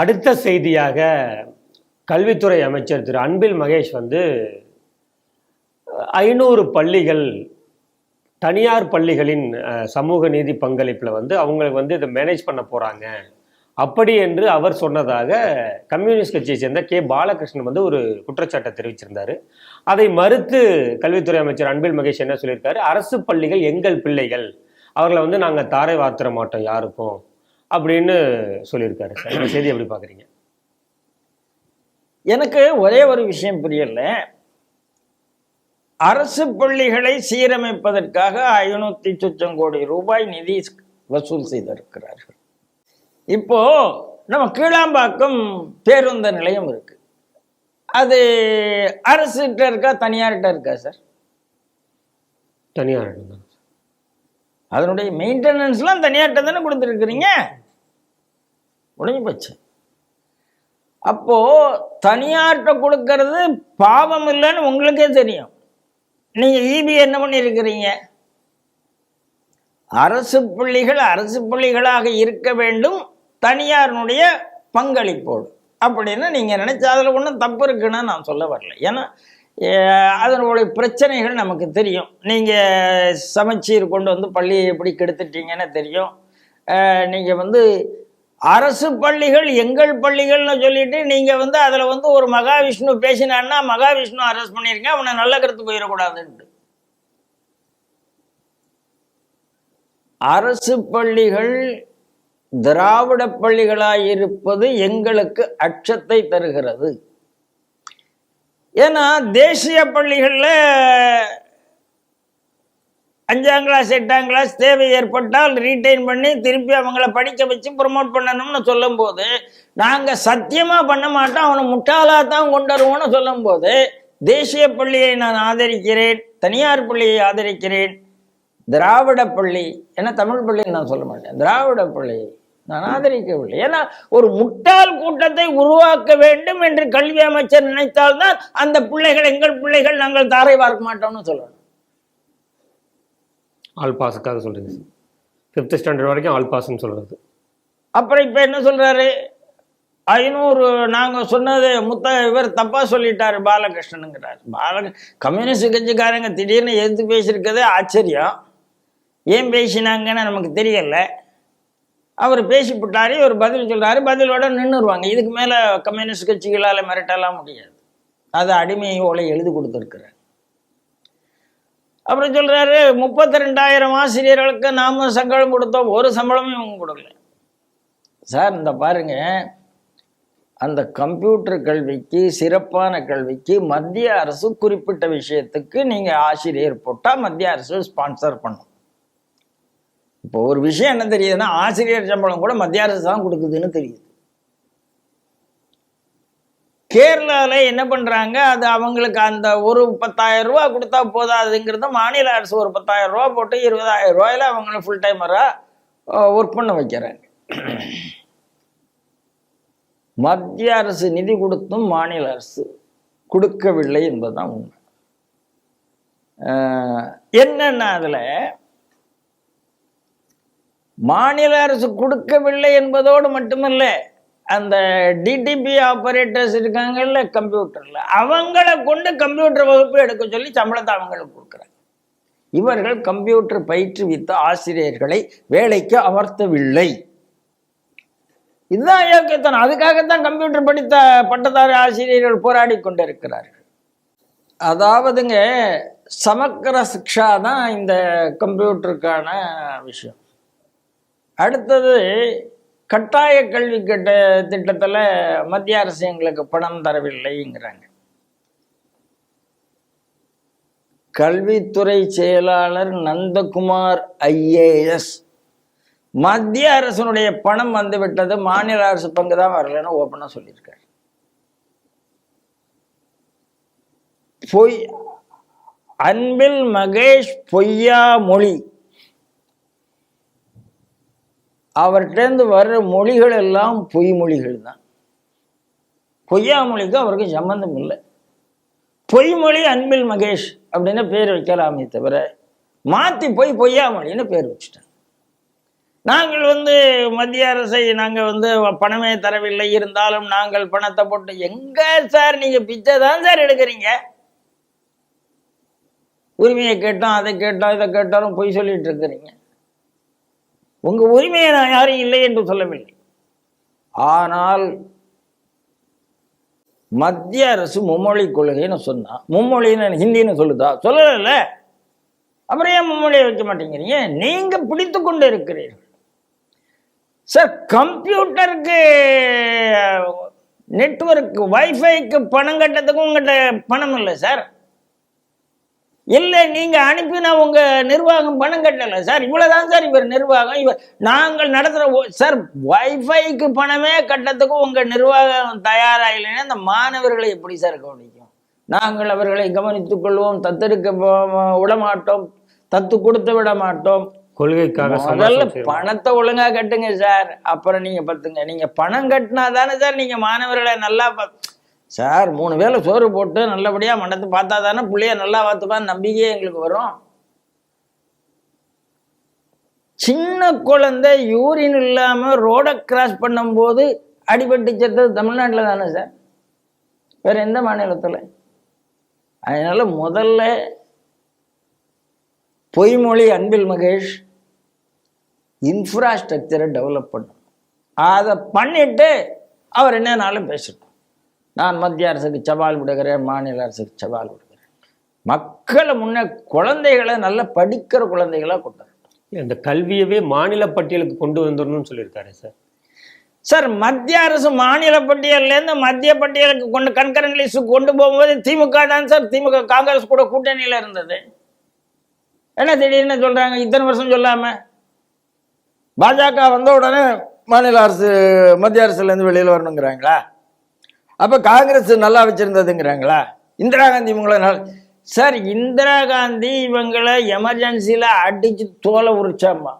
அடுத்த செய்தியாக கல்வித்துறை அமைச்சர் திரு. அன்பில் மகேஷ் வந்து ஐநூறு பள்ளிகள் தனியார் பள்ளிகளின் சமூக நீதி பங்களிப்பில் வந்து அவங்களுக்கு வந்து இதை மேனேஜ் பண்ண போகிறாங்க அப்படி என்று அவர் சொன்னதாக கம்யூனிஸ்ட் கட்சியை சேர்ந்த கே. பாலகிருஷ்ணன் வந்து ஒரு குற்றச்சாட்டை தெரிவிச்சிருந்தார். அதை மறுத்து கல்வித்துறை அமைச்சர் அன்பில் மகேஷ் என்ன சொல்லியிருக்காரு? அரசு பள்ளிகள் எங்கள் பிள்ளைகள். அவர்களை வந்து நாங்கள் தாரை வார்த்திட மாட்டோம் யாருக்கும். அப்படின்னு சொல்லியிருக்காரு சார். இந்த செய்தி எப்படி பார்க்குறீங்க? எனக்கு ஒரே ஒரு விஷயம் புரியல. அரசு பள்ளிகளை சீரமைப்பதற்காக ஐநூத்தி சொச்சம் கோடி ரூபாய் நிதி வசூல் செய்திருக்கிறார்கள். இப்போ நம்ம கீழாம்பாக்கம் பேருந்து நிலையம் இருக்கு. அது அரசுகிட்ட இருக்கா தனியார்கிட்ட இருக்கா சார்? தனியார் தான். அதனுடைய மெயின்டெனன்ஸ்லாம் தனியார்கிட்ட தானே கொடுத்துருக்குறீங்க? உடஞ்சி போச்சு. அப்போ தனியார்கிட்ட கொடுக்கறது பாவம் இல்லைன்னு உங்களுக்கே தெரியும். நீங்க ஈபி என்ன பண்ணியிருக்கிறீங்க? அரசு பள்ளிகள் அரசு பள்ளிகளாக இருக்க வேண்டும் தனியாரினுடைய பங்களிப்போடு. அப்படின்னு நீங்க நினைச்சா அதில் ஒன்றும் தப்பு இருக்குன்னு நான் சொல்ல வரல. ஏன்னா அதனுடைய பிரச்சனைகள் நமக்கு தெரியும். நீங்கள் சமச்சீர் கொண்டு வந்து பள்ளியை எப்படி கெடுத்துட்டீங்கன்னு தெரியும். நீங்கள் வந்து அரசு பள்ளிகள் எங்கள் பள்ளிகள்னு சொல்லிட்டு நீங்கள் வந்து அதில் வந்து ஒரு மகாவிஷ்ணு பேசினான்னா மகாவிஷ்ணு அரெஸ்ட் பண்ணியிருக்கேன் அவனை நல்ல கருத்து போயிடக்கூடாதுன்ட்டு. அரசு பள்ளிகள் திராவிட பள்ளிகளாக இருப்பது எங்களுக்கு அச்சத்தை தருகிறது. ஏன்னா தேசிய பள்ளிகளில் அஞ்சாம் கிளாஸ் எட்டாம் கிளாஸ் தேவை ஏற்பட்டால் ரீட்டைன் பண்ணி திருப்பி அவங்கள படிக்க வச்சு ப்ரொமோட் பண்ணணும்னு சொல்லும்போது நாங்கள் சத்தியமாக பண்ண மாட்டோம் அவனை முட்டாளாக தான் கொண்டு வருவோம்னு சொல்லும்போது தேசிய பள்ளியை நான் ஆதரிக்கிறேன் தனியார் பள்ளியை ஆதரிக்கிறேன் திராவிட பள்ளி ஏன்னா தமிழ் பள்ளின்னு நான் சொல்ல மாட்டேன் திராவிட பள்ளி நான் ஆதரிக்கவில்லை. ஏன்னா ஒரு முட்டாள் கூட்டத்தை உருவாக்க வேண்டும் என்று கல்வி அமைச்சர் நினைத்தால்தான் அந்த பிள்ளைகள் எங்கள் பிள்ளைகள் நாங்கள் தாரை பார்க்க மாட்டோம்னு சொல்லணும். ஆல் பாஸுக்காக சொல்றீங்க ஃபிஃப்த் ஸ்டாண்டர்ட் வரைக்கும் ஆல் பாஸ்ன்னு சொல்றது. அப்புறம் இப்போ என்ன சொல்றாரு? ஐநூறு நாங்க சொன்னது முத்த இவர் தப்பா சொல்லிட்டாரு பாலகிருஷ்ணனுங்கிறார். பால கம்யூனிஸ்ட் கட்சிக்காரங்க திடீர்னு எதிர்த்து பேசியிருக்கதே ஆச்சரியம். ஏன் பேசினாங்கன்னு நமக்கு தெரியல. அவர் பேசிவிட்டாரு இவர் பதில் சொல்கிறாரு பதிலோட நின்றுருவாங்க இதுக்கு மேலே கம்யூனிஸ்ட் கட்சிகளால் மிரட்டலாம் முடியாது. அது அடிமை ஓலை எழுதி கொடுத்துருக்குறாரு. அப்புறம் சொல்கிறாரு முப்பத்தி ரெண்டாயிரம் ஆசிரியர்களுக்கு நாம சம்பளம் கொடுத்தோம் ஒரு சம்பளமும் இவங்க கொடுக்கல. சார் இந்த பாருங்க அந்த கம்ப்யூட்டர் கல்விக்கு சிறப்பான கல்விக்கு மத்திய அரசு குறிப்பிட்ட விஷயத்துக்கு நீங்கள் ஆசிரியர் போட்டால் மத்திய அரசு ஸ்பான்சர் பண்ணும். இப்போ ஒரு விஷயம் என்ன தெரியுதுன்னா ஆசிரியர் சம்பளம் கூட மத்திய அரசு தான் கொடுக்குதுன்னு தெரியுது. கேரளாவில் என்ன பண்ணுறாங்க அது அவங்களுக்கு அந்த ஒரு பத்தாயிரம் ரூபா கொடுத்தா போதாதுங்கிறத மாநில அரசு ஒரு பத்தாயிரம் ரூபா போட்டு இருபதாயிரம் ரூபாயில அவங்கள ஃபுல் டைமராக ஒர்க் பண்ண வைக்கிறாங்க. மத்திய அரசு நிதி கொடுத்தும் மாநில அரசு கொடுக்கவில்லை என்பதுதான் உண்மை. என்னென்ன அதில் மாநில அரசு கொடுக்கவில்லை என்பதோடு மட்டுமல்ல அந்த டிடிபி ஆப்ரேட்டர்ஸ் இருக்காங்கல்ல கம்ப்யூட்டர்ல அவங்கள கொண்டு கம்ப்யூட்டர் வகுப்பு எடுக்க சொல்லி சம்பளத்தை அவங்களுக்கு கொடுக்குறாங்க. இவர்கள் கம்ப்யூட்டர் பயிற்றுவித்த ஆசிரியர்களை வேலைக்கு அமர்த்தவில்லை. இதுதான் இயக்கத்தனம் அதுக்காகத்தான் கம்ப்யூட்டர் படித்த பட்டதாரி ஆசிரியர்கள் போராடி கொண்டிருக்கிறார்கள். அதாவதுங்க சமக்கர சிக்ஷா தான் இந்த கம்ப்யூட்டருக்கான விஷயம். அடுத்தது கட்டாய கல்வி கட்ட திட்டத்தில் மத்திய அரசு எங்களுக்கு பணம் தரவில்லைங்கிறாங்க. கல்வித்துறை செயலாளர் நந்தகுமார் ஐஏஎஸ். மத்திய அரசனுடைய பணம் வந்து விட்டது மாநில அரசு பங்கு தான் வரலன்னு ஓப்பனாக சொல்லியிருக்காரு. பொய் அன்பில் மகேஷ் பொய்யா மொழி அவர்கிட்டேருந்து வர்ற மொழிகள் எல்லாம் பொய் மொழிகள் தான் பொய்யா மொழிக்கு அவருக்கு சம்பந்தம் இல்லை பொய்மொழி அன்பில் மகேஷ் அப்படின்னு பேர் வைக்கலாமே தவிர மாற்றி போய் பொய்யா மொழின்னு பேர் வச்சுட்டாங்க. நாங்கள் வந்து மத்திய அரசை நாங்கள் வந்து பணமே தரவில்லை இருந்தாலும் நாங்கள் பணத்தை போட்டு எங்க சார் நீங்கள் பிச்சை தான் சார் எடுக்கிறீங்க? உரிமையை கேட்டோம் அதை கேட்டோம் இதை கேட்டாலும் பொய் சொல்லிட்டு இருக்கிறீங்க. உங்கள் உரிமையை நான் யாரும் இல்லை என்று சொல்லவில்லை. ஆனால் மத்திய அரசு மும்மொழி கொள்கைன்னு சொன்னா மும்மொழின்னு ஹிந்தின்னு சொல்லுதா? சொல்லல அப்புறம் ஏன் மும்மொழியை வைக்க மாட்டேங்கிறீங்க? நீங்க பிடித்து கொண்டு இருக்கிறீர்கள். சார் கம்ப்யூட்டருக்கு நெட்ஒர்க் வைஃபைக்கு பணம் கட்டத்துக்கும் உங்கள்கிட்ட பணம் இல்லை சார். இல்லை நீங்க அனுப்பினா உங்க நிர்வாகம் பணம் கட்டல. சார் இவ்வளவுதான் சார் இவர் நிர்வாகம். இவர் நாங்கள் நடத்துற ஒ- சார் வைஃபைக்கு பணமே கட்டத்துக்கும் உங்க நிர்வாகம் தயாரா இல்லைன்னா இந்த மாணவர்களை எப்படி சார் கவனிக்கும்? நாங்கள் அவர்களை கவனித்துக் கொள்வோம் தத்தெடுக்க போ- விட மாட்டோம் தத்து கொடுத்து விட மாட்டோம் கொள்கைக்காக முதல்ல. பணத்தை ஒழுங்கா கட்டுங்க சார். அப்புறம் நீங்க பத்துங்க நீங்க பணம் கட்டினா தானே சார் நீங்க மாணவர்களை நல்லா சார் மூணு வேளை சோறு போட்டு நல்லபடியாக மண்டத்து பார்த்தா தானே பிள்ளைய நல்லா பார்த்துப்பான்னு நம்பிக்கையே எங்களுக்கு வரும். சின்ன குழந்தை யூரின் இல்லாமல் ரோடை கிராஸ் பண்ணும்போது அடிபட்டு செத்தது தமிழ்நாட்டில் தானே சார்? வேற எந்த மாநிலத்தில்? அதனால் முதல்ல பொய்மொழி அன்பில் மகேஷ் இன்ஃப்ராஸ்ட்ரக்சரை டெவலப் பண்ணும் அதை பண்ணிட்டு அவர் என்னன்னாலும் பேசட்டும் நான் மத்திய அரசுக்கு சவால் விடுகிறேன் மாநில அரசுக்கு சவால் விடுகிறேன். மக்களை முன்னே குழந்தைகளை நல்லா படிக்கிற குழந்தைகளா கொண்டு. இந்த கல்வியவே மாநில பட்டியலுக்கு கொண்டு வந்துடணும்னு சொல்லியிருக்காரு சார். சார் மத்திய அரசு மாநில பட்டியல்லேருந்து மத்திய பட்டியலுக்கு கொண்டு கண்கரண்ட் லிஸ்ட் கொண்டு போகும்போது திமுக தான் சார் திமுக காங்கிரஸ் கூட கூட்டணியில இருந்தது. என்ன திடீர்னு சொல்றாங்க இத்தனை வருஷம் சொல்லாம? பாஜக வந்த உடனே மாநில அரசு மத்திய அரசுல இருந்து வெளியில வரணுங்கிறாங்களா? அப்போ காங்கிரஸ் நல்லா வச்சுருந்ததுங்கிறாங்களா? இந்திரா காந்தி இவங்கள நல்ல சார் இந்திரா காந்தி இவங்களை எமர்ஜென்சியில் அடித்து தோலை உரிச்சாமா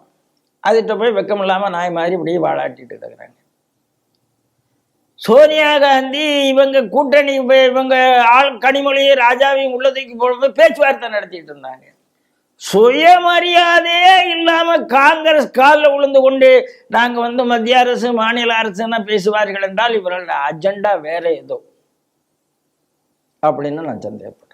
அதுகிட்ட போய் வெக்கம் இல்லாமல் நாய் மாதிரி இப்படியே வாழாட்டிட்டு இருக்கிறாங்க சோனியா காந்தி இவங்க கூட்டணி இவங்க ஆள் கனிமொழியை ராஜாவையும் உள்ள தூக்கி போடும்போது பேச்சுவார்த்தை நடத்திட்டு இருந்தாங்க. சுயமரியாதையே இல்லாம காங்கிரஸ் காலில் விழுந்து கொண்டு நாங்க வந்து மத்திய அரசு மாநில அரசுன்னா பேசுவார்கள் என்றால் இவர்களோட அஜெண்டா வேற ஏதோ. அப்படின்னு நான் சந்தேகப்படுறேன்.